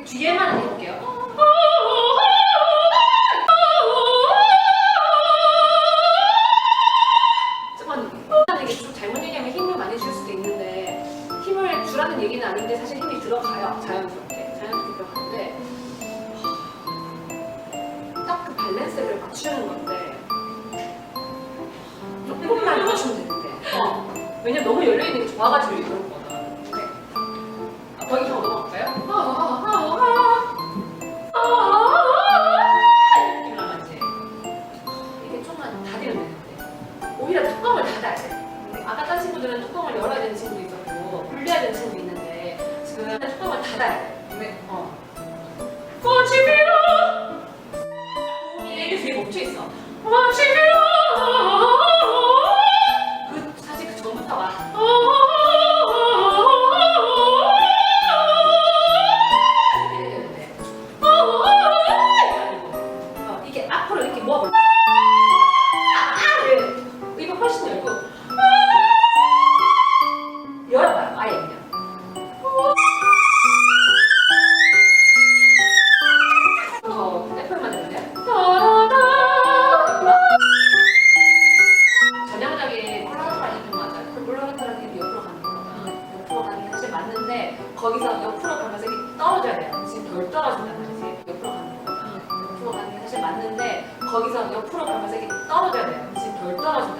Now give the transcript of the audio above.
그 뒤에만 해볼게요. 이게 좀 잘못 얘기하면 힘을 많이 줄 수도 있는데 힘을 주라는 얘기는 아닌데 사실 힘이 들어가요 자연스럽게 자연스럽게 들어가는데 딱 그 밸런스를 맞추는 건데 조금만 맞추면 되는데 어. 왜냐면 너무 열려있는 게 좋아가지고 그런 거거든 네. 아, 거기 좀넘 뚜껑을 닫아야 돼. 아까 딴 친구들은 뚜껑을 열어야 되는 친구도 있었고 불려야 되는 친구도 있는데 지금 뚜껑을 닫아야 돼. 네. 어. 꽃이 피어 이게 뒤에 멈춰 있어. 꽃이 피어 맞는데 거기서 옆으로 가면서 이게 떨어져야 돼요. 지금 덜 떨어진단 말이지. 옆으로 가는 거거든 옆으로 가는 게 사실 맞는데 거기서 옆으로 가면서 이게 떨어져야 돼요. 지금 덜 떨어진단 말이지